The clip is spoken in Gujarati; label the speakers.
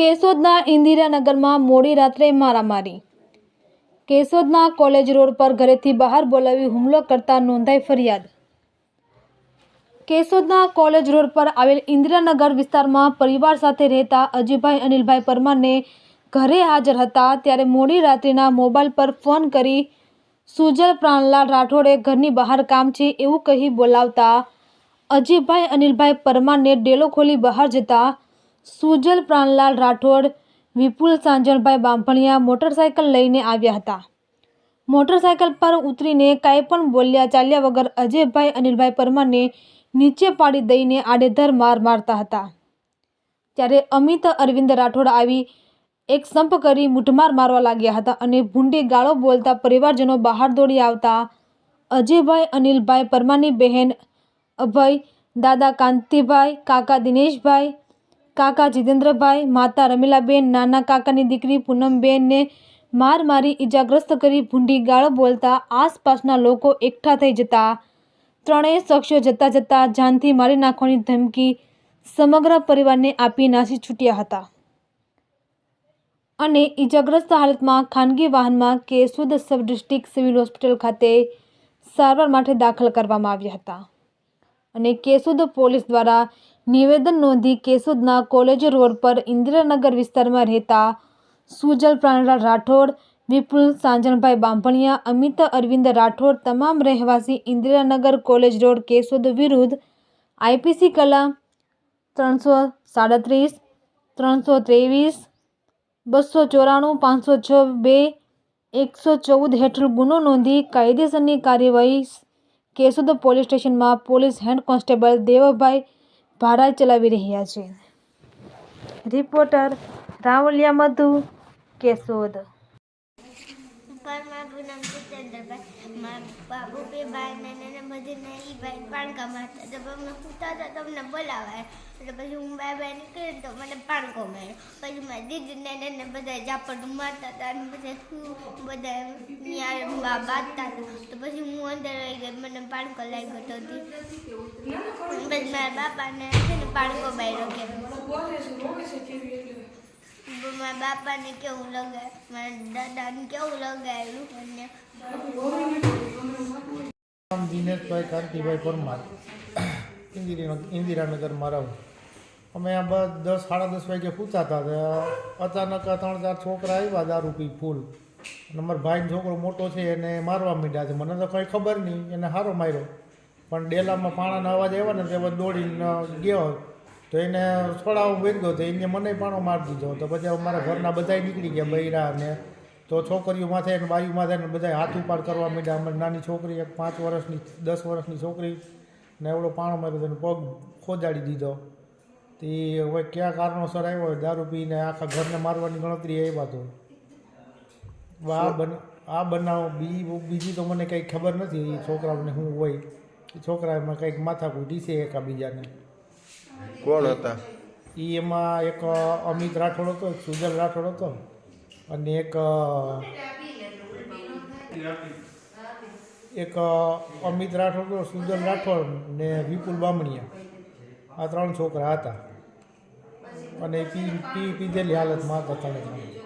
Speaker 1: કેશોદના ઇન્દિરાનગરમાં મોડી રાત્રે મારામારી. કેશોદના કોલેજ રોડ પર ઘરેથી બહાર બોલાવી હુમલો કરતા નોંધાઈ ફરિયાદ. કેશોદના કોલેજ રોડ પર આવેલ ઇન્દિરાનગર વિસ્તારમાં પરિવાર સાથે રહેતા અજીભાઈ અનિલભાઈ પરમારને ઘરે હાજર હતા ત્યારે મોડી રાત્રિના મોબાઈલ પર ફોન કરી સુજલ પ્રાણલાલ રાઠોડે ઘરની બહાર કામ છે એવું કહી બોલાવતા અજીભાઈ અનિલભાઈ પરમારને ડેલો ખોલી બહાર જતા સુજલ પ્રાણલાલ રાઠોડ, વિપુલ સાંજણભાઈ બાંભણિયા મોટરસાયકલ લઈને આવ્યા હતા. મોટરસાયકલ પર ઉતરીને કાંઈ પણ બોલ્યા ચાલ્યા વગર અજયભાઈ, અનિલભાઈ પરમારને નીચે પાડી દઈને આડેધર માર મારતા હતા. ત્યારે અમિત, અરવિંદ રાઠોડ આવી એક સંપ કરી મૂઠમાર મારવા લાગ્યા હતા અને ભૂંડી ગાળો બોલતા પરિવારજનો બહાર દોડી આવતા અજયભાઈ, અનિલભાઈ પરમારની બહેન અભય, દાદા કાંતિભાઈ, કાકા દિનેશભાઈ કાકા જીતેન્દ્રભાઈ, માતા રમીલાબેન, નાના કાકાની દીકરી પૂનમબેનને માર મારી ઈજાગ્રસ્ત કરી ભૂંડી ગાળો બોલતા આસપાસના લોકો એકઠા થઈ જતા. ત્રણેય શખ્સો જતા જતા જાનથી મારી નાખવાની ધમકી સમગ્ર પરિવારને આપી નાસી છૂટ્યા હતા. અને ઈજાગ્રસ્ત હાલતમાં ખાનગી વાહનમાં Keshod sub district civil hospital ખાતે સારવાર માટે દાખલ કરવામાં આવ્યા હતા. અને કેશોદ પોલીસ દ્વારા નિવેદન નોંધી કેશોદના કોલેજ રોડ પર ઇન્દિરાનગર વિસ્તારમાં રહેતા સુજલ પ્રાણલાલ રાઠોડ, વિપુલ સાંજણભાઈ બાંભણિયા, અમિત અરવિંદ રાઠોડ તમામ રહેવાસી ઇન્દિરાનગર કોલેજ રોડ કેશોદ વિરુદ્ધ આઈપીસી કલમ ત્રણસો સાડત્રીસ, ત્રણસો ત્રેવીસ, બસો ચોરાણું, પાંચસો છ બે, એકસો ચૌદ હેઠળ ગુનો નોંધી કાયદેસરની કાર્યવાહી કેશોદ પોલીસ સ્ટેશનમાં police head constable Devbhai Bhara ચલાવી રહ્યા છે. રિપોર્ટર રાવલિયા મધુ, કેશોદ.
Speaker 2: મારું નામ જીતેન્દ્રભાઈ મારા બાબુ બે ભાઈ ને એને બધીને એ ભાઈ પાણકા મારતા તો અમે પૂછતા હતા તમને બોલાવાય એટલે પછી હું બાય બાય નીકળી તો મને પાણકો માર્યો પછી મારી દીદીને ને બધા ઝાપડ મારતા હતા અને બધા શું બધા ત્યાં બાંધતા હતા તો પછી હું અંદર રહી ગઈ મને પાણકો લાગ્યો તો હતી પછી મારા બાપાને છે ને પાણકો માર્યો કે મારા બાપાને કેવું લગાય મારા દાદાને કેવું લગાવ્યું અને
Speaker 3: દિનેશભાઈ કાંતિભાઈ પરમાર. ઇન્દિરા ઇન્દિરાનગર મારા અમે આ બસ દસ સાડા દસ વાગે પૂછાતા હતા અચાનક ત્રણ ચાર છોકરા આવ્યા દારૂ પી ફૂલ. અને મારા ભાઈનો છોકરો મોટો છે, એને મારવા માંડ્યા છે. મને તો કંઈ ખબર નહીં, એને સારો માર્યો. પણ ડેલામાં પાણાનો અવાજ આવ્યો ને તે દોડીને ગયો. તો એને છોડાવવા બેઠો તો એને મને પાણો મારી દીધો તો પછી અમારા ઘરના બધાય નીકળી ગયા બૈરા ને તો છોકરીઓ માથે ને બાયુ માથે ને બધા હાથ ઉપાડ કરવા માંડ્યા. અમારી નાની છોકરી એક પાંચ વર્ષની, દસ વર્ષની છોકરી ને એવડો પાણો માર્યો પગ ખોદાડી દીધો. તે હવે કયા કારણોસર આવ્યો હોય દારૂ પીને આખા ઘરને મારવાની ગણતરી એ તો હવે આ બન, આ બનાવ બી, બીજી તો મને કંઈ ખબર નથી છોકરાઓને શું હોય. એ છોકરાઓમાં કંઈક માથાકૂટી છે એકાબીજાને.
Speaker 4: કોણ હતા?
Speaker 3: એ એમાં એક અમિત રાઠોડ હતો સુજલ રાઠોડ હતો અને એક એક અમિત રાઠોડ સુજલ રાઠોડ ને વિપુલ બામણિયા. આ ત્રણ છોકરા હતા. અને પી પી, પીધેલી હાલતમાં હતા ત્રણે ત્રણ